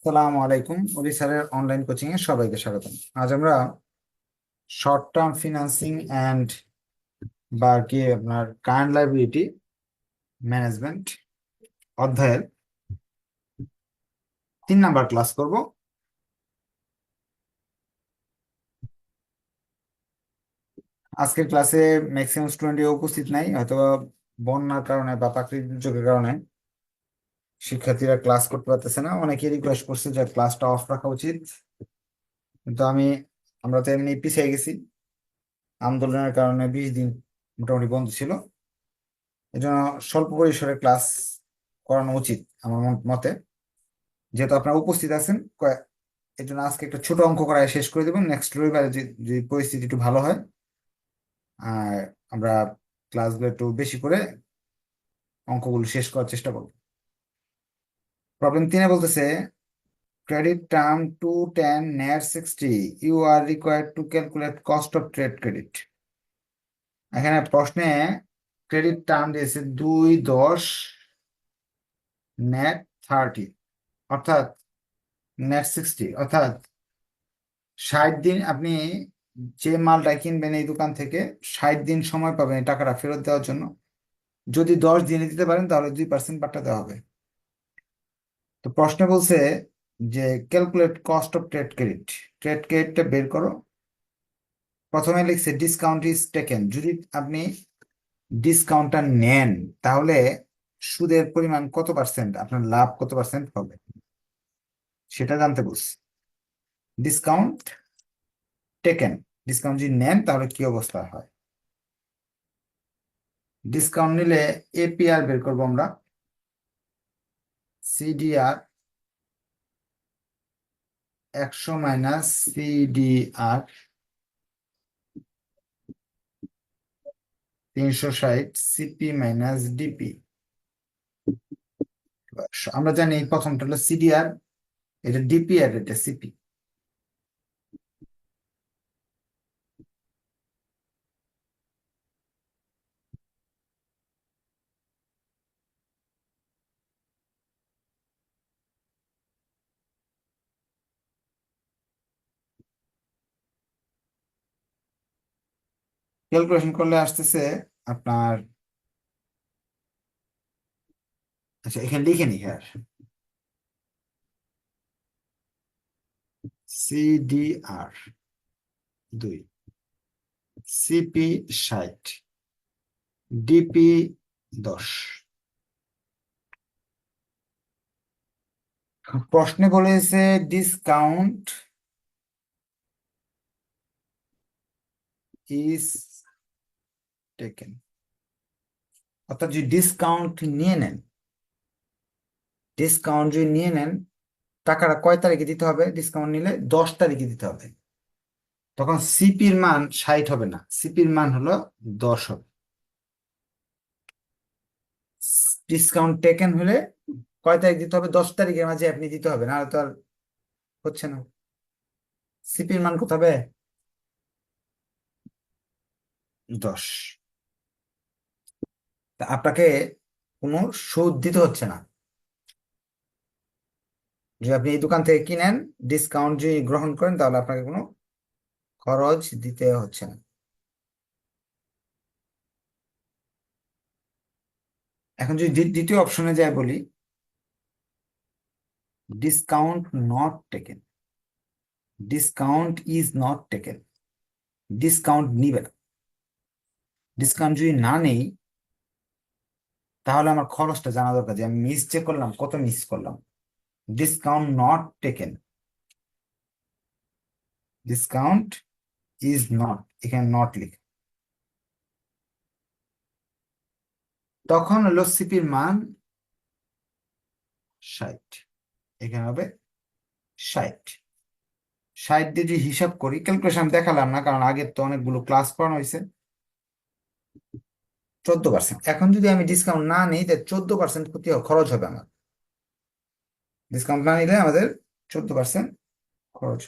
আসসালামু আলাইকুম। অলি স্যারের অনলাইন কোচিং এ সবাইকে স্বাগতম। আজ আমরা শর্ট টার্ম ফিনান্সিং অ্যান্ড বা কি আপনার কারেন্ট লাইবিলিটি ম্যানেজমেন্ট অধ্যায়ের তিন নাম্বার ক্লাস করব। আজকের ক্লাসে ম্যাক্সিমাম স্টুডেন্ট উপস্থিত নাই হয়তো বন্যার কারণে বা প্রাকৃতিক দুর্যোগের কারণে। শিক্ষার্থীরা ক্লাস করতে পারতেছে না। অনেকে রিকোয়েস্ট করছে যে ক্লাসটা অফ রাখা উচিত। কিন্তু আমি, আমরা তো এমনি পিছিয়ে গেছি। আন্দোলনের কারণে বিশ দিন মোটামুটি বন্ধ ছিল। এজন্য স্বল্প পরিসরে ক্লাস করানো উচিত আমার মত- যেহেতু আপনারা উপস্থিত আছেন এর জন্য আজকে একটা ছোট অঙ্ক করায় শেষ করে দেবেন নেক্সট রবিবারে যদি পরিস্থিতি একটু ভালো হয়, আর আমরা ক্লাসগুলো একটু বেশি করে অঙ্কগুলো শেষ করার চেষ্টা করব। প্রবলেম তিনে বলতেছে, credit term 210 net 60 you are required to calculate cost of trade credit এখানে প্রশ্নে ক্রেডিট টার্ম দিয়েছে দুই দশ নেট থার্টি অর্থাৎ নেট সিক্সটি অর্থাৎ ষাট দিন আপনি যে মালটা কিনবেন এই দোকান থেকে ষাট দিন সময় পাবেন এই টাকাটা ফেরত দেওয়ার জন্য। যদি দশ দিনে দিতে পারেন তাহলে দুই পার্সেন্ট দেওয়া হবে। তো প্রশ্নে বলছে যে calculate cost of trade credit trade ক্রেডিটটা বের করো। প্রথমে লিখছে ডিসকাউন্ট ইজ টেকেন যদি আপনি ডিসকাউন্টটা নেন, তাহলে সুদের পরিমাণ কত পার্সেন্ট আপনার লাভ কত পার্সেন্ট হবে? সেটা জানতে বলছি। ডিসকাউন্ট টেকেন ডিসকাউন্ট যদি নেন, তাহলে কি অবস্থা হয়? ডিসকাউন্ট নিলে এপিআর বের করব আমরা। সিডিআর একশো মাইনাস সিডিআর তিনশো ষাট সিপি মাইনাস ডিপি আমরা জানি প্রথমটা হলো সিডিআর এটা ডিপি আর এটা সিপি ক্যালকুলেশন করলে আসতেছে আপনার আচ্ছা এখানে লিখে নি হ্যাঁ। সিডিআর দুই। সিপি ষাট ডিপি দশ। প্রশ্নে বলেছে ডিসকাউন্ট ইজ টেকেন অর্থাৎ যদি ডিসকাউন্ট নিয়ে নেন ডিসকাউন্ট যদি নিয়ে নেন, টাকাটা কয় তারিখে দিতে হবে? ডিসকাউন্ট নিলে দশ তারিখে দিতে হবে। তখন সিপির মান ষাট হবে না। সিপির মান হলো দশ হবে। ডিসকাউন্ট টেকেন হলে কয় তারিখ দিতে হবে? দশ তারিখের মাঝে আপনি দিতে হবে না তো আর হচ্ছে না। সিপির মান কত হবে? দশ। তা আপনাকে কোনো সুদ দিতে হচ্ছে না। যদি আপনি এই দোকান থেকে কিনেন ডিসকাউন্ট যদি গ্রহণ করেন, তাহলে আপনাকে কোনো খরচ দিতে হচ্ছে না। এখন যদি দ্বি- দ্বিতীয় অপশনে যাই বলি discount not taken discount is not taken discount নিবে না। ডিসকাউন্ট যদি না নেই তাহলে আমার খরচটা জানা দরকার যে আমি মিস চেক করলাম, কত মিস করলাম? Discount not taken discount is not এখানে নট লিখে। তখন হলো সিপির মান ষাট। এখানে হবে ষাট। ষাট দিয়ে যদি হিসাব করি ক্যালকুলেশন দেখালাম না, কারণ আগের তো অনেকগুলো ক্লাস করানো হয়েছে। চোদ্দ পার্সেন্ট এখন যদি আমি ডিসকাউন্ট না নিই, তাহলে চোদ্দ পার্সেন্ট ক্ষতি খরচ হবে আমার। ডিসকাউন্ট না নিলে আমাদের চোদ্দ পার্সেন্ট খরচ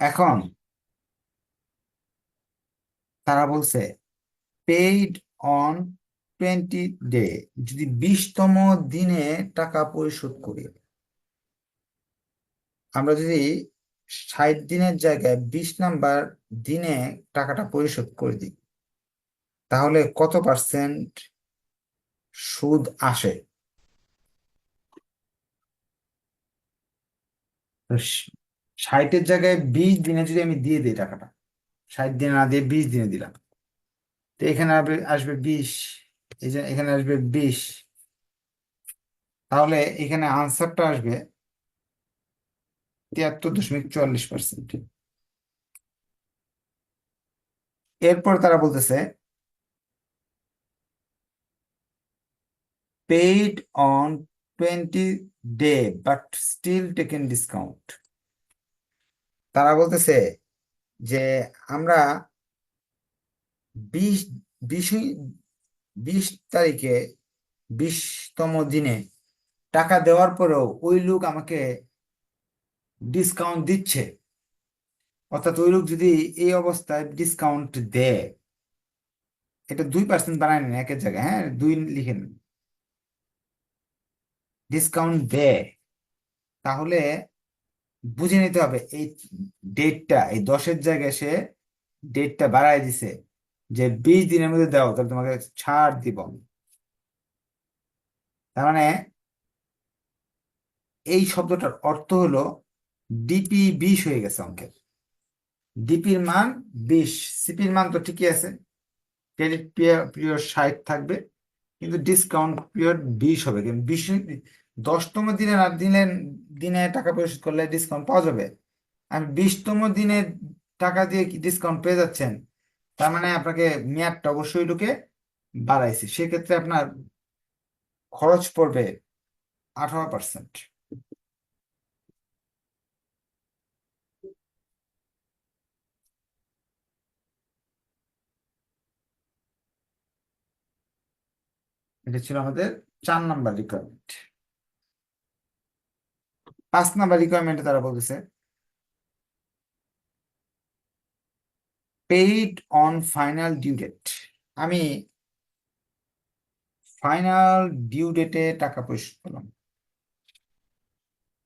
এখন তারা বলছে পেইড অন টোয়েন্টি ডে যদি বিশতম দিনে টাকা পরিশোধ করি, আমরা যদি ষাট দিনের জায়গায় বিশ নাম্বার দিনে টাকাটা পরিশোধ করে দিই। তাহলে কত পার্সেন্ট সুদ আসে? ষাটের জায়গায় বিশ দিনে যদি আমি দিয়ে দিই টাকাটা, ষাট দিনে না দিয়ে বিশ দিনে দিলাম, তো এখানে আসবে বিশ এখানে আসবে বিশ। তাহলে এখানে আনসারটা আসবে তিয়াত্তর দশমিক চুয়াল্লিশ পার্সেন্ট এরপর তারা বলতেছে paid on twenty day but still taken discount তারা বলতেছে যে আমরা বিশ বিশ বিশ তারিখে বিশতম দিনে টাকা দেওয়ার পরেও ওই লোক আমাকে ডিসকাউন্ট দিচ্ছে। অর্থাৎ ওই লোক যদি এই অবস্থায় ডিসকাউন্ট দেয়, এটা দুই পার্সেন্ট বানায় নেন একের জায়গায় হ্যাঁ? দুই লিখে নেন। ডিসকাউন্ট দেয়, তাহলে বুঝে নিতে হবে এই ডেটটা এই দশের জায়গায় সে ডেটটা বাড়ায় দিছে, যে বিশ দিনের মধ্যে দাও, তাহলে তোমাকে ছাড় দিব তার মানে এই শব্দটার অর্থ হলো ডিপি বিশ হয়ে গেছে অঙ্কের। ডিপির মান বিশ। সিপির মান তো ঠিকই আছে। ক্রেডিট পিরিয়ড ষাট থাকবে, কিন্তু ডিসকাউন্ট পিরিয়ড বিশ হবে। কিন্তু বিশ দশতম দিনে না দিনে দিনে টাকা পরিশোধ করলে ডিসকাউন্ট পাওয়া যাবে। আর বিশতম দিনে টাকা দিয়ে ডিসকাউন্ট পেয়ে যাচ্ছেন, তার মানে আপনাকে মেয়াদটা অবশ্যই ঢুকে বাড়াইছে। সেক্ষেত্রে আপনার খরচ পড়বে আঠারো পার্সেন্ট এটা ছিল আমাদের চার নাম্বার রিকোয়ারমেন্ট পাঁচ নাম্বার রিকোয়ারমেন্টে তারা বলতেছে paid on final due date আমি ফাইনাল ডিউ ডেটে টাকা পরিশোধ করলাম।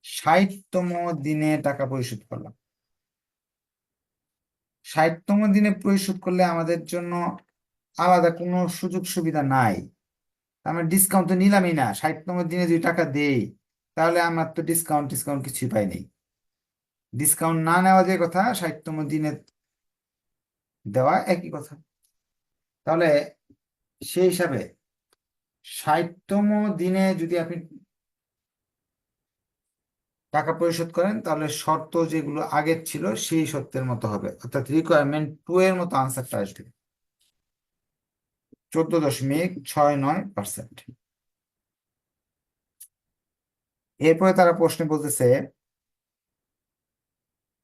ষাটতম দিনে টাকা পরিশোধ করলাম। ষাটতম দিনে পরিশোধ করলে আমাদের জন্য আলাদা কোনো সুযোগ সুবিধা নাই। আমরা ডিসকাউন্ট তো নিলামই না। ষাটতম দিনে যদি টাকা দেই, তাহলে আমার তো ডিসকাউন্ট ডিসকাউন্ট কিছুই পাই ডিসকাউন্ট না নেওয়া যে কথা ষাটতম দিনে দেওয়া একই কথা। তাহলে সেই হিসাবে ষাটতম দিনে যদি আপনি টাকা পরিশোধ করেন, তাহলে শর্ত যেগুলো আগের ছিল, সেই শর্তের মতো হবে। অর্থাৎ রিকোয়ারমেন্ট টু এর মতো আনসারটা আসবে। চোদ্দ দশমিক ছয় নয় পার্সেন্ট এরপরে তারা প্রশ্নে বলতেছে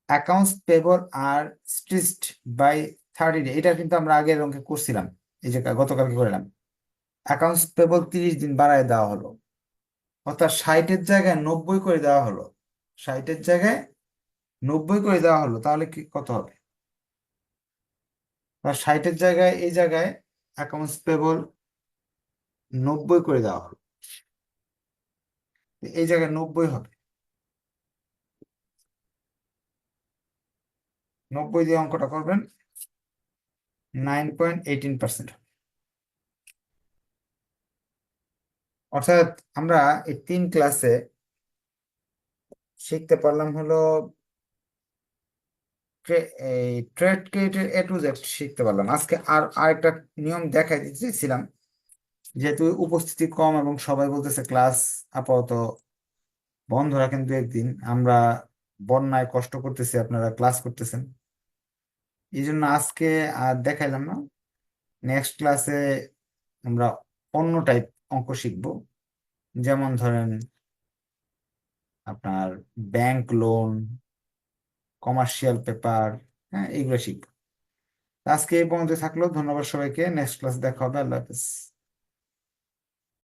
accounts payable are stretched by thirty day এটা কিন্তু আমরা আগের অঙ্কে করছিলাম, এই যে গতকালকে করলাম। অ্যাকাউন্টস পেবল তিরিশ দিন বাড়ায় দেওয়া হলো। অর্থাৎ ষাটের জায়গায় নব্বই করে দেওয়া হলো। ষাটের জায়গায় নব্বই করে দেওয়া হলো, তাহলে কি কত হবে? ষাটের জায়গায় এই জায়গায় অ্যাকাউন্টস পেবল নব্বই করে দেওয়া হলো। এই জায়গায় নব্বই হবে। নব্বই দিয়ে অঙ্কটা করবেন নাইন পয়েন্ট এইটিন পার্সেন্ট অর্থাৎ আমরা এই তিন ক্লাসে শিখতে পারলাম হলো এই ট্রেড ক্রেডিটের এ টু জেড শিখতে পারলাম। আজকে আর আরেকটা নিয়ম দেখাই দিতে চাইছিলাম যেহেতু উপস্থিতি কম এবং সবাই বলতেছে, ক্লাস আপাতত বন্ধ রাখেন দু একদিন। আমরা বন্যায় কষ্ট করতেছি, আপনারা ক্লাস করতেছেন। এই জন্য আজকে আর দেখাইলাম না। নেক্সট ক্লাসে আমরা অন্য টাইপ অঙ্ক শিখব। যেমন ধরেন আপনার ব্যাংক লোন কমার্শিয়াল পেপার হ্যাঁ এইগুলো শিখব। আজকে এই পর্যন্ত থাকল। ধন্যবাদ সবাইকে। নেক্সট ক্লাস দেখা হবে। আল্লাহ হাফেজ।